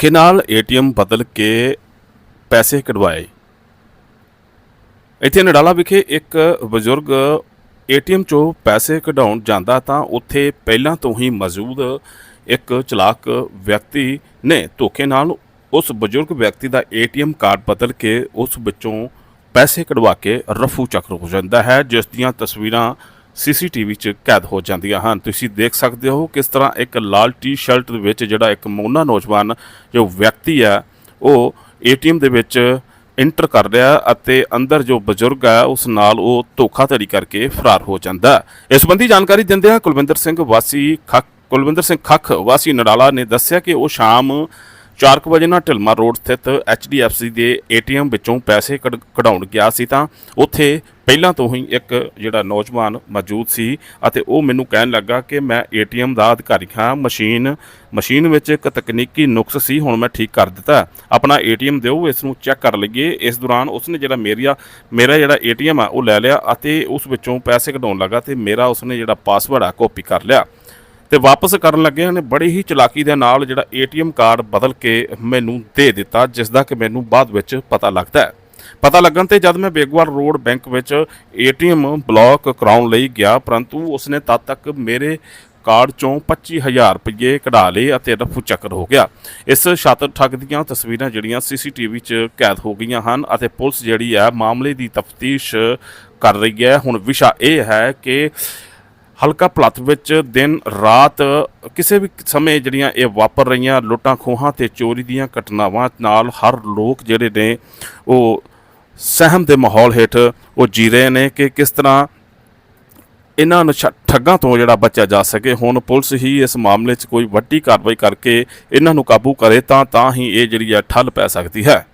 ਧੋਖੇ ਨਾਲ ਏਟੀਐਮ ਬਦਲ ਕੇ ਪੈਸੇ ਕਢਵਾਏ। ਇੱਥੇ ਨਡਾਲਾ ਵਿਖੇ ਇੱਕ ਬਜ਼ੁਰਗ ਏਟੀਐਮ ਚੋਂ ਪੈਸੇ ਕਢਾਉਣ ਜਾਂਦਾ ਤਾਂ ਉੱਥੇ ਪਹਿਲਾਂ ਤੋਂ ਹੀ ਮੌਜੂਦ ਇੱਕ ਚਲਾਕ ਵਿਅਕਤੀ ਨੇ ਧੋਖੇ ਨਾਲ ਉਸ ਬਜ਼ੁਰਗ ਵਿਅਕਤੀ ਦਾ ਏਟੀਐਮ ਕਾਰਡ ਬਦਲ ਕੇ ਉਸ ਵਿੱਚੋਂ ਪੈਸੇ ਕਢਵਾ ਕੇ ਰਫੂ ਚੱਕਰ ਹੋ ਜਾਂਦਾ ਹੈ, ਜਿਸ ਦੀਆਂ ਤਸਵੀਰਾਂ ਸੀਸੀਟੀਵੀ 'ਚ ਕੈਦ ਹੋ ਜਾਂਦੀਆਂ ਹਨ। ਤੁਸੀਂ ਦੇਖ ਸਕਦੇ ਹੋ ਕਿਸ ਤਰ੍ਹਾਂ ਇੱਕ ਲਾਲ ਟੀ-ਸ਼ਰਟ ਦੇ ਵਿੱਚ ਜਿਹੜਾ ਇੱਕ ਮੋਨਾ ਨੌਜਵਾਨ ਜੋ ਵਿਅਕਤੀ ਹੈ, ਉਹ ਏਟੀਐਮ ਦੇ ਵਿੱਚ ਇੰਟਰ ਕਰ ਰਿਹਾ ਅਤੇ ਅੰਦਰ ਜੋ ਬਜ਼ੁਰਗ ਹੈ, ਉਸ ਨਾਲ ਉਹ ਧੋਖਾਧੜੀ ਕਰਕੇ ਫਰਾਰ ਹੋ ਜਾਂਦਾ ਇਸ ਸੰਬੰਧੀ ਜਾਣਕਾਰੀ ਦਿੰਦਿਆਂ ਕੁਲਵਿੰਦਰ ਸਿੰਘ ਵਾਸੀ ਖੱਖ ਕੁਲਵਿੰਦਰ ਸਿੰਘ ਖੱਖ ਵਾਸੀ ਨਡਾਲਾ ਨੇ ਦੱਸਿਆ ਕਿ ਉਹ ਸ਼ਾਮ 4 ਵਜੇ ਨਾਲ ਢਿਲਮਾ ਰੋਡ ਸਥਿਤ HDFC ਦੇ ਏਟੀਐਮ ਵਿੱਚੋਂ ਪੈਸੇ ਕਢ- ਕਢਾਉਣ ਗਿਆ ਸੀ ਤਾਂ ਉੱਥੇ ਪਹਿਲਾਂ ਤੋਂ ਹੀ ਇੱਕ ਜਿਹੜਾ ਨੌਜਵਾਨ ਮੌਜੂਦ ਸੀ ਅਤੇ ਉਹ ਮੈਨੂੰ ਕਹਿਣ ਲੱਗਾ ਕਿ ਮੈਂ ਏਟੀਐਮ ਦਾ ਅਧਿਕਾਰੀ ਹਾਂ, ਮਸ਼ੀਨ ਮਸ਼ੀਨ ਵਿੱਚ ਇੱਕ ਤਕਨੀਕੀ ਨੁਕਸ ਸੀ, ਹੁਣ ਮੈਂ ਠੀਕ ਕਰ ਦਿੱਤਾ। ਆਪਣਾ ਏਟੀਐਮ ਦਿਓ, ਇਸ ਨੂੰ ਚੈੱਕ ਕਰ ਲਈਏ। ਇਸ ਦੌਰਾਨ ਉਸਨੇ ਜਿਹੜਾ ਮੇਰੀਆ ਮੇਰਾ ਜਿਹੜਾ ਏਟੀਐਮ ਆ, ਉਹ ਲੈ ਲਿਆ ਅਤੇ ਉਸ ਵਿੱਚੋਂ ਪੈਸੇ ਕਢਾਉਣ ਲੱਗਾ ਤੇ ਮੇਰਾ ਉਸਨੇ ਜਿਹੜਾ ਪਾਸਵਰਡ ਆ, ਕਾਪੀ ਕਰ ਲਿਆ। ਤੇ ਵਾਪਸ ਕਰਨ ਲੱਗਿਆ ਉਹਨੇ ਬੜੀ ਹੀ ਚਲਾਕੀ ਦੇ ਨਾਲ ਜਿਹੜਾ ਏਟੀਐਮ ਕਾਰਡ ਬਦਲ ਕੇ ਮੈਨੂੰ ਦੇ ਦਿੱਤਾ, ਜਿਸ ਦਾ ਕਿ ਮੈਨੂੰ ਬਾਅਦ ਵਿੱਚ ਪਤਾ ਲੱਗਦਾ ਹੈ। ਪਤਾ ਲੱਗਣ ਤੇ ਜਦ ਮੈਂ ਬੇਗਵਾਰ ਰੋਡ ਬੈਂਕ ਵਿੱਚ ਏਟੀਐਮ ਬਲੌਕ ਕਰਾਉਣ ਲਈ ਗਿਆ, ਪਰੰਤੂ ਉਸਨੇ ਤਦ ਤੱਕ ਮੇਰੇ ਕਾਰਡ ਚੋਂ 25000 ਰੁਪਏ ਕਢਾ ਲਏ ਅਤੇ ਰਫੂ ਚੱਕਰ ਹੋ ਗਿਆ। ਇਸ ਛਾਤਰ ਠੱਗ ਦੀਆਂ ਤਸਵੀਰਾਂ ਜਿਹੜੀਆਂ ਸੀਸੀਟੀਵੀ 'ਚ ਕੈਦ ਹੋ ਗਈਆਂ ਹਨ ਅਤੇ ਪੁਲਿਸ ਜਿਹੜੀ ਹੈ ਮਾਮਲੇ ਦੀ ਤਫਤੀਸ਼ ਕਰ ਰਹੀ ਹੈ। ਹੁਣ ਵਿਸ਼ਾ ਇਹ ਹੈ ਕਿ ਹਲਕਾ ਪਲੱਤ ਵਿੱਚ ਦਿਨ ਰਾਤ ਕਿਸੇ ਵੀ ਸਮੇਂ ਜਿਹੜੀਆਂ ਇਹ ਵਾਪਰ ਰਹੀਆਂ ਲੁੱਟਾਂ ਖੋਹਾਂ ਤੇ ਚੋਰੀ ਦੀਆਂ ਘਟਨਾਵਾਂ ਨਾਲ ਹਰ ਲੋਕ ਜਿਹੜੇ ਨੇ ਉਹ ਸਹਿਮ ਦੇ ਮਾਹੌਲ ਹੇਠ ਉਹ ਜੀ ਰਹੇ ਨੇ ਕਿ ਕਿਸ ਤਰ੍ਹਾਂ ਇਹਨਾਂ ਨਸ਼ਾ ਠੱਗਾਂ ਤੋਂ ਜਿਹੜਾ ਬਚਿਆ ਜਾ ਸਕੇ। ਹੁਣ ਪੁਲਿਸ ਹੀ ਇਸ ਮਾਮਲੇ 'ਚ ਕੋਈ ਵੱਡੀ ਕਾਰਵਾਈ ਕਰਕੇ ਇਹਨਾਂ ਨੂੰ ਕਾਬੂ ਕਰੇ ਤਾਂ ਤਾਂ ਹੀ ਇਹ ਜਿਹੜੀ ਹੈ ਠੱਲ ਪੈ ਸਕਦੀ ਹੈ।